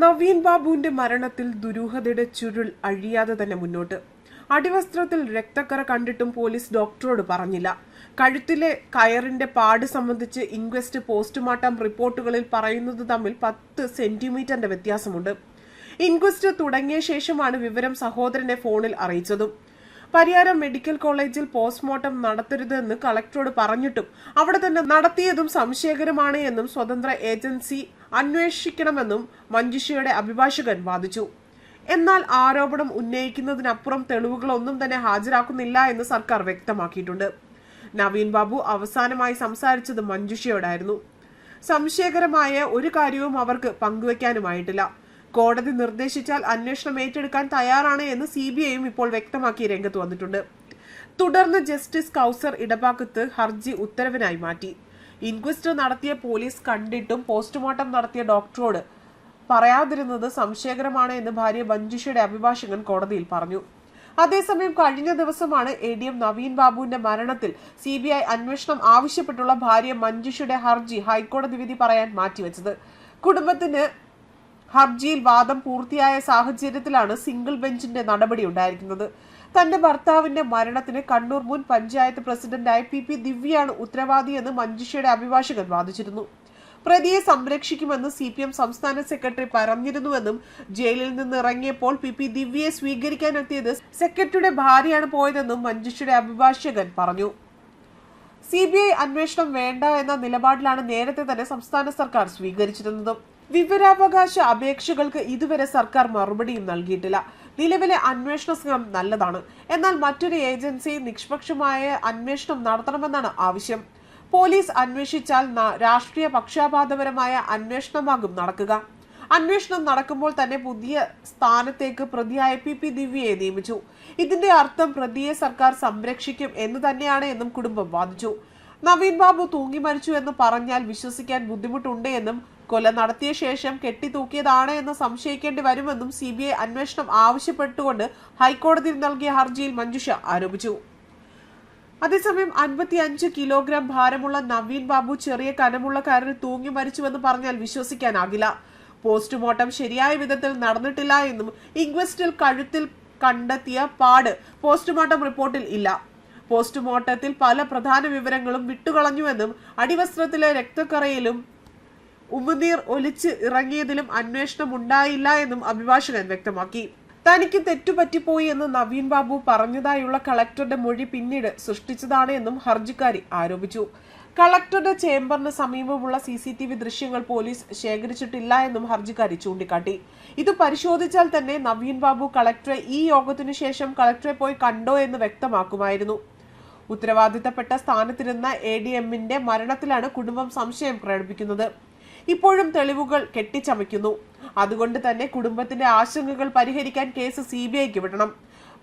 നവീൻ ബാബുവിന്റെ മരണത്തിൽ ദുരൂഹതയുടെ ചുരുൾ അഴിയാതെ തന്നെ മുന്നോട്ട്. അടിവസ്ത്രത്തിൽ രക്തക്കറ കണ്ടിട്ടും പോലീസ് ഡോക്ടറോട് പറഞ്ഞില്ല. കഴുത്തിലെ കയറിന്റെ പാട് സംബന്ധിച്ച് ഇൻക്വസ്റ്റ് പോസ്റ്റ്മോർട്ടം റിപ്പോർട്ടുകളിൽ പറയുന്നത് തമ്മിൽ പത്ത് സെന്റിമീറ്ററിന്റെ വ്യത്യാസമുണ്ട്. ഇൻക്വസ്റ്റ് തുടങ്ങിയ ശേഷമാണ് വിവരം സഹോദരനെ ഫോണിൽ അറിയിച്ചതും. പരിയാരം മെഡിക്കൽ കോളേജിൽ പോസ്റ്റ്മോർട്ടം നടത്തരുതെന്ന് കളക്ടറോട് പറഞ്ഞിട്ടും അവിടെ തന്നെ നടത്തിയതും സംശയകരമാണ് എന്നും സ്വതന്ത്ര ഏജൻസി അന്വേഷിക്കണമെന്നും മഞ്ജുഷയുടെ അഭിഭാഷകൻ വാദിച്ചു. എന്നാൽ ആരോപണം ഉന്നയിക്കുന്നതിനപ്പുറം തെളിവുകളൊന്നും തന്നെ ഹാജരാക്കുന്നില്ല എന്ന് സർക്കാർ വ്യക്തമാക്കിയിട്ടുണ്ട്. നവീൻ ബാബു അവസാനമായി സംസാരിച്ചത് മഞ്ജുഷയോടായിരുന്നു. സംശയകരമായ ഒരു കാര്യവും അവർക്ക് പങ്കുവയ്ക്കാനുമായിട്ടില്ല കോടതി നിർദ്ദേശിച്ചാൽ അന്വേഷണം ഏറ്റെടുക്കാൻ തയ്യാറാണ് എന്ന് സി ബി ഐയും ഇപ്പോൾ വ്യക്തമാക്കി രംഗത്ത് വന്നിട്ടുണ്ട്. തുടർന്ന് ജസ്റ്റിസ് കൗസർ ഇടപാക്കത്ത് ഹർജി ഉത്തരവിനായി മാറ്റി. ഇൻക്വസ്റ്റ് നടത്തിയ പോലീസ് കണ്ടിട്ടും പോസ്റ്റ്മോർട്ടം നടത്തിയ ഡോക്ടറോട് പറയാതിരുന്നത് സംശയകരമാണ് എന്ന് ഭാര്യ മഞ്ജുഷയുടെ അഭിഭാഷകൻ കോടതിയിൽ പറഞ്ഞു. അതേസമയം കഴിഞ്ഞ ദിവസമാണ് എ ഡി എം നവീൻ ബാബുവിന്റെ മരണത്തിൽ സി ബി ഐ അന്വേഷണം ആവശ്യപ്പെട്ടുള്ള ഭാര്യ മഞ്ജുഷയുടെ ഹർജി ഹൈക്കോടതി വിധി പറയാൻ മാറ്റിവെച്ചത്. കുടുംബത്തിന് ഹർജിയിൽ വാദം പൂർത്തിയായ സാഹചര്യത്തിലാണ് സിംഗിൾ ബെഞ്ചിന്റെ നടപടി ഉണ്ടായിരിക്കുന്നത്. തന്റെ ഭർത്താവിന്റെ മരണത്തിന് കണ്ണൂർ മുൻ പഞ്ചായത്ത് പ്രസിഡന്റായ പി പി ദിവ്യയാണ് ഉത്തരവാദിയെന്ന് മഞ്ജുഷയുടെ അഭിഭാഷകൻ വാദിച്ചിരുന്നു. പ്രതിയെ സംരക്ഷിക്കുമെന്ന് സി പി എം സംസ്ഥാന സെക്രട്ടറി പറഞ്ഞിരുന്നുവെന്നും ജയിലിൽ നിന്ന് ഇറങ്ങിയപ്പോൾ പി പി ദിവ്യയെ സ്വീകരിക്കാനെത്തിയത് സെക്രട്ടറിയുടെ ഭാര്യയാണ് പോയതെന്നും മഞ്ജുഷയുടെ അഭിഭാഷകൻ പറഞ്ഞു. സി ബി ഐ അന്വേഷണം വേണ്ട എന്ന നിലപാടിലാണ് നേരത്തെ തന്നെ സംസ്ഥാന സർക്കാർ സ്വീകരിച്ചിരുന്നത്. വിവരാവകാശ അപേക്ഷകൾക്ക് ഇതുവരെ സർക്കാർ മറുപടിയും നൽകിയിട്ടില്ല. നിലവിലെ അന്വേഷണ സംഘം നല്ലതാണ്. എന്നാൽ മറ്റൊരു ഏജൻസി നിഷ്പക്ഷമായ അന്വേഷണം നടത്തണമെന്നാണ് ആവശ്യം. പോലീസ് അന്വേഷിച്ചാൽ രാഷ്ട്രീയ പക്ഷാപാതപരമായ അന്വേഷണമാകും നടക്കുക. അന്വേഷണം നടക്കുമ്പോൾ തന്നെ പുതിയ സ്ഥാനത്തേക്ക് പ്രതിയായ പി പി ദിവ്യയെ നിയമിച്ചു. ഇതിന്റെ അർത്ഥം പ്രതിയെ സർക്കാർ സംരക്ഷിക്കും എന്ന് തന്നെയാണ് എന്നും കുടുംബം വാദിച്ചു. നവീൻ ബാബു തൂങ്ങി മരിച്ചു എന്ന് പറഞ്ഞാൽ വിശ്വസിക്കാൻ ബുദ്ധിമുട്ടുണ്ട് എന്നും കൊല നടത്തിയ ശേഷം കെട്ടി തൂക്കിയതാണ് എന്ന് സംശയിക്കേണ്ടി വരുമെന്നും സി ബി ഐ അന്വേഷണം ആവശ്യപ്പെട്ടുകൊണ്ട് ഹൈക്കോടതിയിൽ നൽകിയ ഹർജിയിൽ മഞ്ജുഷ ആരോപിച്ചു. അതേസമയം അൻപത്തി അഞ്ച് കിലോഗ്രാം ഭാരമുള്ള നവീൻ ബാബു ചെറിയ കനമുള്ള കയറിൽ തൂങ്ങി മരിച്ചുവെന്ന് പറഞ്ഞാൽ വിശ്വസിക്കാനാകില്ല. പോസ്റ്റ്മോർട്ടം ശരിയായ വിധത്തിൽ നടന്നിട്ടില്ല എന്നും ഇൻക്വസ്റ്റിൽ കഴുത്തിൽ കണ്ടെത്തിയ പാട് പോസ്റ്റ്മോർട്ടം റിപ്പോർട്ടിൽ ഇല്ല. പോസ്റ്റ്മോർട്ടത്തിൽ പല പ്രധാന വിവരങ്ങളും വിട്ടുകളഞ്ഞുവെന്നും അടിവസ്ത്രത്തിലെ രക്തക്കറയിലും ഉമിനീർ ഒലിച്ച് ഇറങ്ങിയതിലും അന്വേഷണം ഉണ്ടായില്ല എന്നും അഭിഭാഷകൻ വ്യക്തമാക്കി. തനിക്ക് തെറ്റുപറ്റിപ്പോയി എന്ന് നവീൻ ബാബു പറഞ്ഞതായുള്ള കളക്ടറുടെ മൊഴി പിന്നീട് സൃഷ്ടിച്ചതാണ് എന്നും ഹർജിക്കാരി ആരോപിച്ചു. കളക്ടറുടെ ചേംബറിന് സമീപമുള്ള സി സി ടി വി ദൃശ്യങ്ങൾ പോലീസ് ശേഖരിച്ചിട്ടില്ല എന്നും ഹർജിക്കാരി ചൂണ്ടിക്കാട്ടി. ഇത് പരിശോധിച്ചാൽ തന്നെ നവീൻ ബാബു കളക്ടറെ ഈ യോഗത്തിനു ശേഷം കളക്ടറെ പോയി കണ്ടോ എന്ന് വ്യക്തമാക്കുമായിരുന്നു. ഉത്തരവാദിത്തപ്പെട്ട സ്ഥാനത്തിരുന്ന എ ഡി എമ്മിന്റെ മരണത്തിലാണ് കുടുംബം സംശയം പ്രകടിപ്പിക്കുന്നത്. ഇപ്പോഴും തെളിവുകൾ കെട്ടിച്ചമയ്ക്കുന്നു. അതുകൊണ്ട് തന്നെ കുടുംബത്തിന്റെ ആശങ്കകൾ പരിഹരിക്കാൻ കേസ് സി ബി ഐക്ക് വിടണം.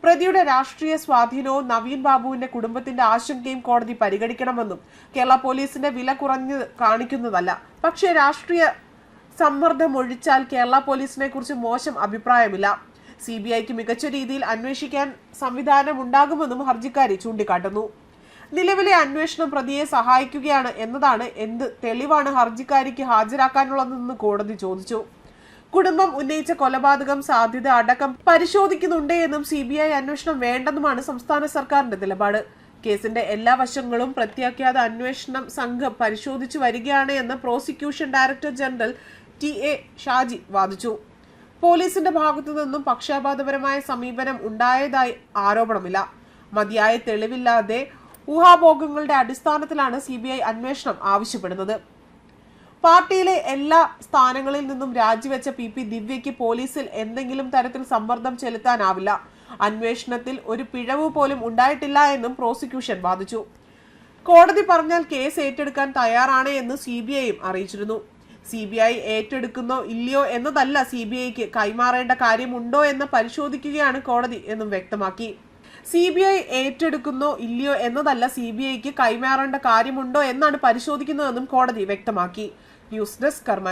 പ്രതിയുടെ രാഷ്ട്രീയ സ്വാധീനവും നവീൻ ബാബുവിന്റെ കുടുംബത്തിന്റെ ആശങ്കയും കോടതി പരിഗണിക്കണമെന്നും കേരള പോലീസിന്റെ വില കുറഞ്ഞ് കാണിക്കുന്നതല്ല. പക്ഷേ രാഷ്ട്രീയ സമ്മർദ്ദം ഒഴിച്ചാൽ കേരള പോലീസിനെ കുറിച്ച് മോശം അഭിപ്രായമില്ല. സി ബി ഐക്ക് മികച്ച രീതിയിൽ അന്വേഷിക്കാൻ സംവിധാനം ഉണ്ടാകുമെന്നും ഹർജിക്കാരി ചൂണ്ടിക്കാട്ടുന്നു. നിലവിലെ അന്വേഷണം പ്രതിയെ സഹായിക്കുകയാണ് എന്നതാണ് എന്ത് തെളിവാണ് ഹർജിക്കാരിക്ക് ഹാജരാക്കാനുള്ളതെന്ന് കോടതി ചോദിച്ചു. കുടുംബം ഉന്നയിച്ച കൊലപാതകം സാധ്യത അടക്കം പരിശോധിക്കുന്നുണ്ട് എന്നും സി ബി ഐ അന്വേഷണം വേണ്ടെന്നുമാണ് സംസ്ഥാന സർക്കാരിന്റെ നിലപാട്. കേസിന്റെ എല്ലാ വശങ്ങളും പ്രത്യാഖ്യാത അന്വേഷണം സംഘം പരിശോധിച്ചു വരികയാണ് എന്ന് prosecution director general T A Shaji വാദിച്ചു. പോലീസിന്റെ ഭാഗത്തു നിന്നും പക്ഷപാതപരമായ സമീപനം ഉണ്ടായതായി ആരോപണമില്ല. മതിയായ തെളിവില്ലാതെ ഊഹാഭോഗങ്ങളുടെ അടിസ്ഥാനത്തിലാണ് സി അന്വേഷണം ആവശ്യപ്പെടുന്നത്. പാർട്ടിയിലെ എല്ലാ സ്ഥാനങ്ങളിൽ നിന്നും രാജിവെച്ച പി പി ദിവ്യയ്ക്ക് പോലീസിൽ എന്തെങ്കിലും തരത്തിൽ സമ്മർദ്ദം ചെലുത്താനാവില്ല. അന്വേഷണത്തിൽ ഒരു പിഴവ് പോലും ഉണ്ടായിട്ടില്ല എന്നും പ്രോസിക്യൂഷൻ വാദിച്ചു. കോടതി പറഞ്ഞാൽ കേസ് ഏറ്റെടുക്കാൻ തയ്യാറാണ് എന്ന് സി ബി ഐയും അറിയിച്ചിരുന്നു. സി ബി ഐ ഏറ്റെടുക്കുന്നോ ഇല്ലയോ എന്നതല്ല സി ബി ഐക്ക് കൈമാറേണ്ട കാര്യമുണ്ടോ എന്ന് പരിശോധിക്കുകയാണ് കോടതി എന്നും വ്യക്തമാക്കി. സി ബി ഐ ഏറ്റെടുക്കുന്നോ ഇല്ലയോ എന്നതല്ല സി ബി ഐക്ക് കൈമാറേണ്ട കാര്യമുണ്ടോ എന്നാണ് പരിശോധിക്കുന്നതെന്നും കോടതി വ്യക്തമാക്കി. ന്യൂസ് ഡെസ്ക് കർമ്മ